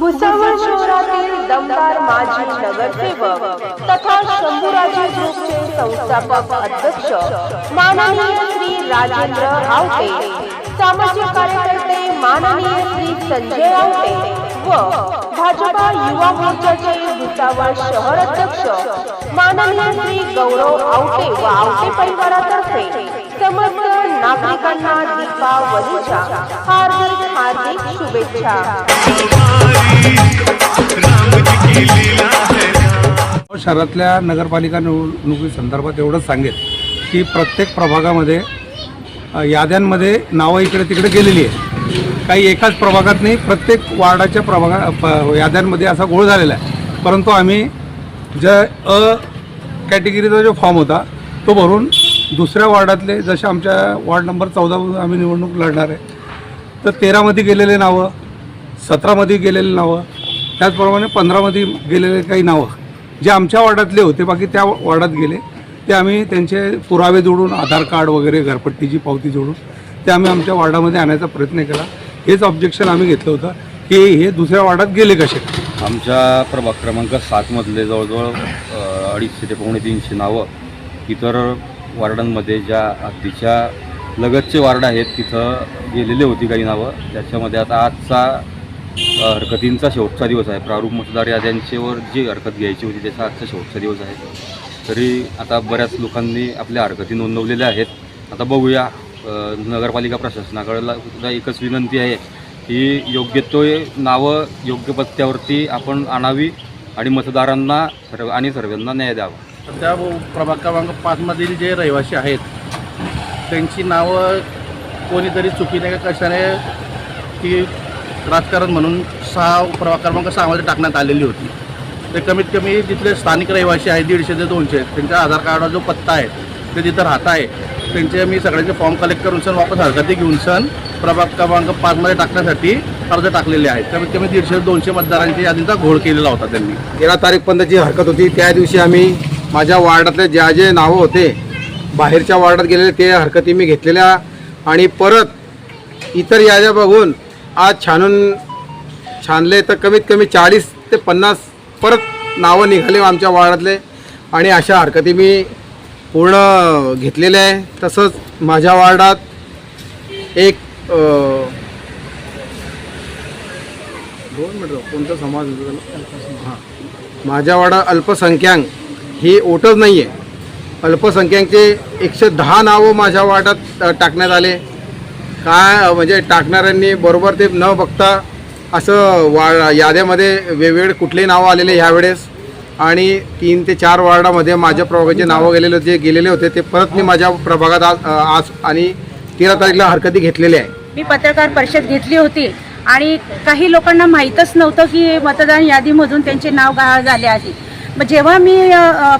भुसावळ शहरातील दमदार माजी नगरसेवक तथा शंभूराजे ग्रुपचे संस्थापक अध्यक्ष माननीय श्री राजेंद्र आवटे सामाजिक कार्यकर्ते माननीय श्री संजय आवटे व भाजपा युवा मोर्चाचे भुसावळ शहर अध्यक्ष माननीय श्री गौरव आवटे व आवटे परिवारातर्फे समर्थ नागरिकांना दीपावलीच्या हार्दिक हार्दिक शुभेच्छा. शहरातल्या नगरपालिका निवडणुकी संदर्भात एवढंच सांगेल की प्रत्येक प्रभागामध्ये याद्यांमध्ये नावं इकडे तिकडे गेलेली आहे काही एकाच प्रभागात नाही प्रत्येक वार्डाच्या प्रभागा प याद्यांमध्ये असा गोळ झालेला आहे. परंतु आम्ही ज्या अ कॅटेगरीचा जो फॉर्म होता तो भरून दुसऱ्या वार्डातले जसे आमच्या वार्ड नंबर चौदामधून आम्ही निवडणूक लढणार आहे तर तेरामध्ये गेलेले नावं सतरामध्ये गेलेले नावं त्याचप्रमाणे पंधरामध्ये गेलेले काही नावं जे आमच्या वार्डातले होते बाकी त्या वार्डात गेले ते आम्ही त्यांचे पुरावे जोडून आधार कार्ड वगैरे घरपट्टीची पावती जोडून ते आम्ही आमच्या वार्डामध्ये आणायचा प्रयत्न केला. हेच ऑब्जेक्शन आम्ही घेतलं होतं की हे दुसऱ्या वार्डात गेले कसे? आमच्या प्रभाग क्रमांक सातमधले जवळजवळ अडीचशे ते पावणे तीनशे नावं इतर वार्डांमध्ये ज्या तिच्या लगतचे वार्ड आहेत तिथं गेलेली होती काही नावं. त्याच्यामध्ये आता आजचा हरकतींचा शेवटचा दिवस आहे. प्रारूप मतदार याद्यांच्यावर जी हरकत घ्यायची होती त्याचा आजचा शेवटचा दिवस आहे. तरी आता बऱ्याच लोकांनी आपल्या हरकती नोंदवलेल्या आहेत. आता बघूया नगरपालिका प्रशासनाकडला सुद्धा एकच विनंती आहे की योग्य तो नावं योग्य पत्त्यावरती आपण आणावी आणि मतदारांना सर्व आणि सर्वांना न्याय द्यावा. त्या प्रभाग क्रमांक पाचमधील जे रहिवासी आहेत त्यांची नावं कोणीतरी चुकीने का कशाने ती राजकारण म्हणून सहा प्रभाग क्रमांक सहामध्ये टाकण्यात आलेली होती. ते कमीत कमी तिथले स्थानिक रहिवासी आहेत दीडशे ते दोनशे त्यांच्या आधार कार्डचा जो पत्ता आहे ते तिथं राहत आहे त्यांचे मी सगळ्यांचे फॉर्म कलेक्ट करून सण वापस हरकती घेऊन सण प्रभाग क्रमांक पाचमध्ये टाकण्यासाठी अर्ज टाकलेले आहेत. कमीत कमी दीडशे ते दोनशे मतदारांच्या यादीचा घोळ केलेला होता त्यांनी. तेरा तारीखपर्यंत जी हरकत होती त्या दिवशी आम्ही माझ्या वार्डातले ज्या जे नावं होते बाहेरच्या वार्डात गेलेले ते हरकती मी घेतलेल्या आणि परत इतर याद्या बघून आज छानून छानले तर कमीत कमी चाळीस ते पन्नास परत नावं निघाले आमच्या वार्डातले आणि अशा हरकती मी पूर्ण घेतलेल्या आहे. तसंच माझ्या वार्डात एक दोन मिनटं कोणता समाज हां. माझ्या वाडा अल्पसंख्याक ही ओटच नाही आहे अल्पसंख्याकचे एकशे दहा नावं माझ्या वार्डात टाकण्यात आले. काय म्हणजे टाकणाऱ्यांनी बरोबर ते न बघता असं वा याद्यामध्ये वेगवेगळे कुठलेही नावं आलेले ह्यावेळेस. आणि तीन ते चार वार्डामध्ये माझ्या प्रभागाचे नावं गेलेले जे गेलेले होते ते परत मी माझ्या प्रभागात आज आज आणि तेरा तारीखला हरकती घेतलेली आहे. मी पत्रकार परिषद घेतली होती आणि काही लोकांना माहीतच नव्हतं की मतदान यादीमधून त्यांचे नाव गहाळ झाले आहे. मग जेव्हा मी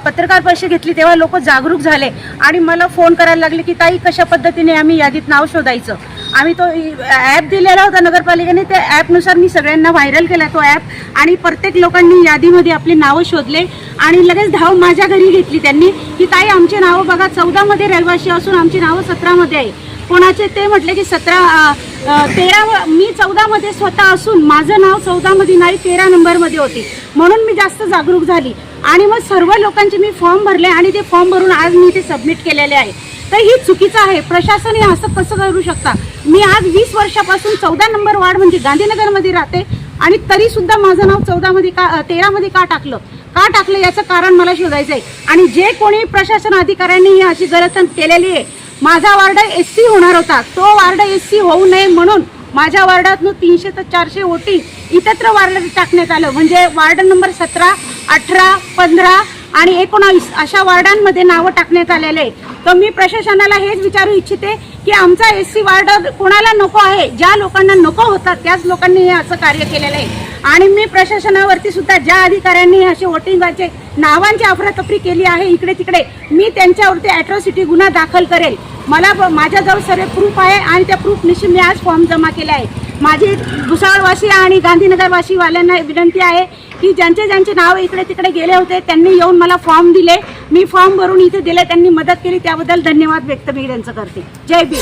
पत्रकार परिषद घेतली तेव्हा लोक जागरूक झाले आणि मला फोन करायला लागले की ताई कशा पद्धतीने आम्ही यादीत नाव शोधायचं? आम्ही तो ॲप दिलेला होता नगरपालिकेने त्या ॲपनुसार मी सगळ्यांना व्हायरल केला तो ॲप आणि प्रत्येक लोकांनी यादीमध्ये आपली नावं शोधले आणि लगेच धाव माझ्या घरी घेतली त्यांनी की ताई आमचे नावं बघा चौदामध्ये रहिवाशी असून आमची नावं सतरामध्ये आहे. कोणाचे ते म्हटले की सतरा तेरा मी चौदामध्ये स्वतः असून माझं नाव चौदामध्ये नाही तेरा नंबरमध्ये होती. म्हणून मी जास्त जागरूक झाली. आणि मग सर्व लोकांचे मी फॉर्म भरले आणि ते फॉर्म भरून आज मी ते सबमिट केलेले आहे. तर ही चुकीचं आहे. प्रशासन हे असं कसं करू शकता? मी आज वीस वर्षापासून चौदा नंबर वार्ड म्हणजे गांधीनगरमध्ये राहते आणि तरीसुद्धा माझं नाव चौदामध्ये का तेरामध्ये का टाकलं? का टाकलं याचं कारण मला शोधायचं आहे आणि जे कोणी प्रशासन अधिकाऱ्यांनी ही अशी गरज केलेली आहे माझा वार्ड एस सी होणार होता. तो वार्ड एस सी होऊ नये म्हणून माझ्या वार्डातून तीनशे ते चारशे ओटी इतरत्र वार्ड टाकण्यात आलं. म्हणजे वार्ड नंबर सतरा अठरा पंधरा आणि एकोणावीस अशा वार्डांमध्ये नावं टाकण्यात आलेले. आहे तर मी प्रशासनाला हेच विचारू इच्छिते की आमचा एस सी वार्ड कोणाला नको आहे? ज्या लोकांना नको होता त्याच लोकांनी हे असं कार्य केलेलं आहे. आणि मी प्रशासनावरती सुद्धा ज्या अधिकाऱ्यांनी असे वोटिंगाचे नावांची अफरातफरी केली आहे इकडे तिकडे मी त्यांच्यावरती ॲट्रॉसिटी गुन्हा दाखल करेल. मला ब- माझ्याजवळ सर्व प्रूफ आहे आणि त्या प्रूफनिशी मी आज फॉर्म जमा केला आहे. माझी भुसावळवासी आणि गांधीनगरवासीवाल्यांना विनंती आहे की ज्यांचे ज्यांचे नाव इकडे तिकडे गेले होते त्यांनी येऊन मला फॉर्म दिले. मी फॉर्म भरून इथे दिले त्यांनी मदत केली. त्याबद्दल धन्यवाद व्यक्त मी त्यांचं करते. जय बी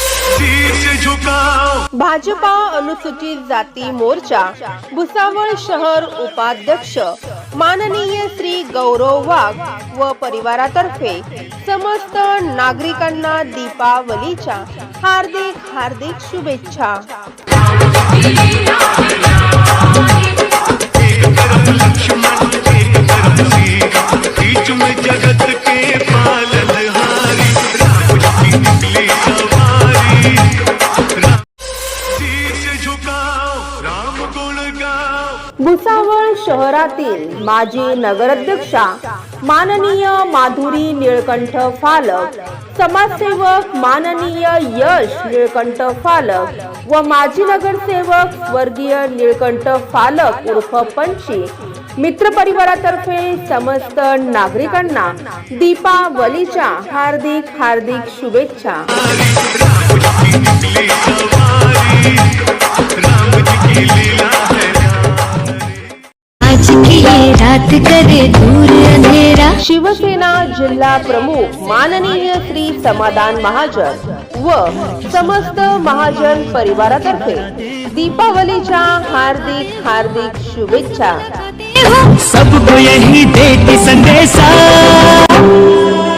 भाजपा अनुसूचित जाती मोर्चा भुसावळ शहर उपाध्यक्ष माननीय श्री गौरव वाघ व परिवारातर्फे समस्त नागरिकांना दीपावलीच्या हार्दिक हार्दिक शुभेच्छा. जगत के पालनहारी राम जी सवारी। भुसावळ शहरातील माजी नगराध्यक्षा माननीय माधुरी निळकंठ फालक समाजसेवक माननीय यश निळकंठ फालक व माजी नगरसेवक स्वर्गीय निळकंठ फालक उर्फ पंची मित्र परिवारातर्फे समस्त नागरिकांना दीपावलीच्या हार्दिक हार्दिक शुभेच्छा. रात करे दूर अंधेरा? शिवसेना जिल्हा प्रमुख माननीय श्री समाधान महाजन व समस्त महाजन परिवारातर्फे दीपावलीच्या हार्दिक हार्दिक शुभेच्छा. सबको यही देती संदेशा।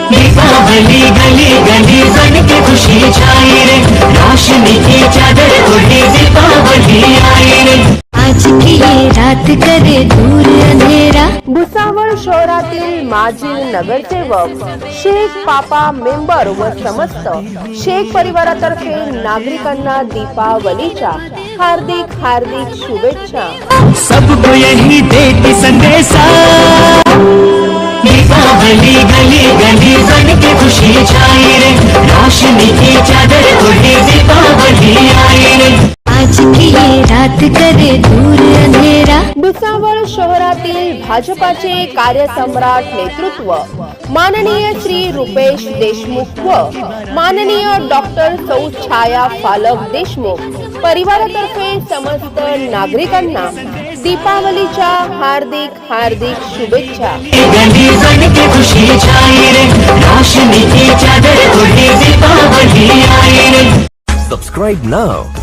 दीपावली गली गली बन के खुशी छाई रे। रोशनी की चादर दीपावली आई रे। आज की ये रात करे दूर अंधेरा। भुसावळ शहरातील माजी नगरसेवक शेख पापा मेंबर व समस्त शेख परिवारातर्फे नागरिकांना दीपावलीच्या हार्दिक हार्दिक शुभेच्छा. सबको यही देती संदेशा। दीपावली गली गली बन के खुशी छाई रे। रोशनी की चादर ओढ़ी दीपावली आई रे। आज की ये रात करे दूर अंधेरा. भुसावळ शहरातील भाजपाचे कार्यसम्राट नेतृत्व माननीय श्री रुपेश देशमुख व माननीय डॉक्टर सौ छाया फालक देशमुख परिवारातर्फे समस्त नागरिकांना दीपावलीच्या हार्दिक हार्दिक शुभेच्छा. Subscribe now